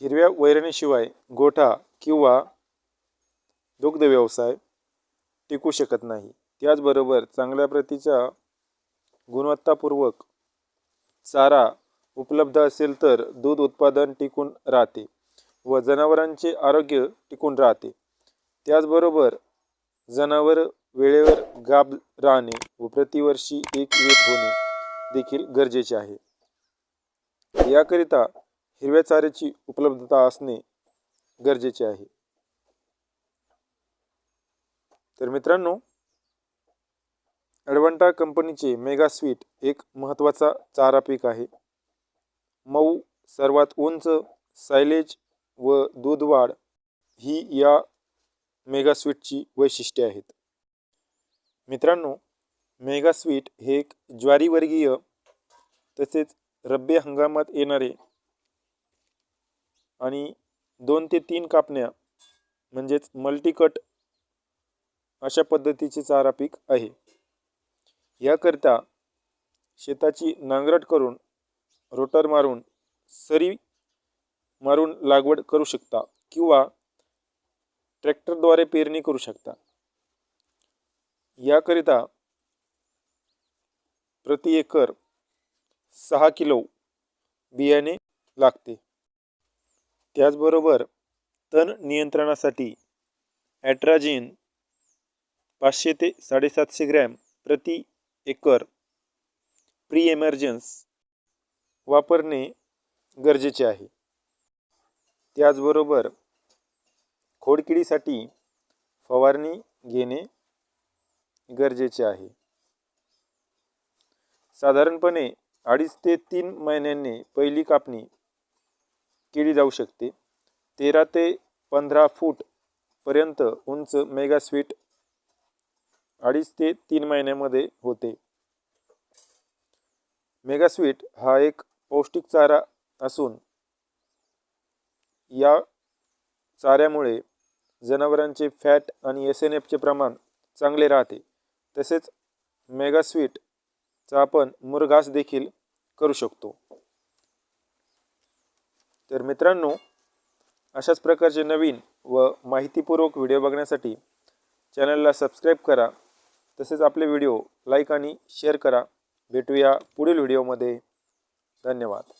हिरव्या वैरणीशिवाय गोठा किंवा दुग्ध व्यवसाय टिकू शकत नाही. त्याचबरोबर चांगल्या प्रतीचा गुणवत्तापूर्वक चारा उपलब्ध असेल तर दूध उत्पादन टिकून राहते व जनावरांचे आरोग्य टिकून राहते. त्याचबरोबर जनावर वेळेवर गाब राहणे व प्रतिवर्षी एक वेत होणे देखील गरजेचे आहे. याकरिता हिरव्या चाऱ्याची उपलब्धता असणे गरजेचे आहे. तर मित्रांनो अडवंटा कंपनीचे मेगा स्वीट एक महत्त्वाचा चारा पीक आहे. मऊ सर्वात उंच सायलेज व दूध वाढ ही या मेगा स्वीटची वैशिष्ट्ये आहेत. मित्रांनो मेगा स्वीट हे एक ज्वारीवर्गीय तसेच रब्बी हंगामात येणारे आणि दोन ते तीन कापण्या म्हणजेच मल्टीकट अशा पद्धतीचे चारा पीक आहे. याकरिता शेताची नांगरट करून रोटर मारून सरी मारून लागवड करू शकता किंवा ट्रॅक्टरद्वारे पेरणी करू शकता. याकरिता प्रति एकर सहा किलो बियाणे लागते. त्याचबरोबर तण नियंत्रणासाठी ॲट्राजिन पाचशे ते साडेसातशे ग्रॅम प्रति एकर प्री एमर्जन्स वापरणे गरजेचे आहे. त्याचबरोबर खोडकिडीसाठी फवारणी घेणे गरजेचे आहे. साधारणपणे अडीच ते तीन महिन्यांनी पहिली कापणी केली जाऊ शकते. तेरा ते पंधरा फूटपर्यंत उंच मेगा स्वीट अडीच ते तीन महिन्यामध्ये होते. मेगा स्वीट हा एक पौष्टिक चारा असून या चाऱ्यामुळे जनावरांचे फॅट आणि एस एन एफचे प्रमाण चांगले राहते. तसेच मेगा स्वीटचा आपण मुरघास देखील करू शकतो. तर मित्रांनो अशाच प्रकारचे नवीन व माहितीपूर्वक व्हिडिओ बघण्यासाठी चॅनलला सबस्क्राईब करा तसेच आपले व्हिडिओ लाईक आणि शेअर करा. भेटूया पुढील व्हिडिओमध्ये. धन्यवाद.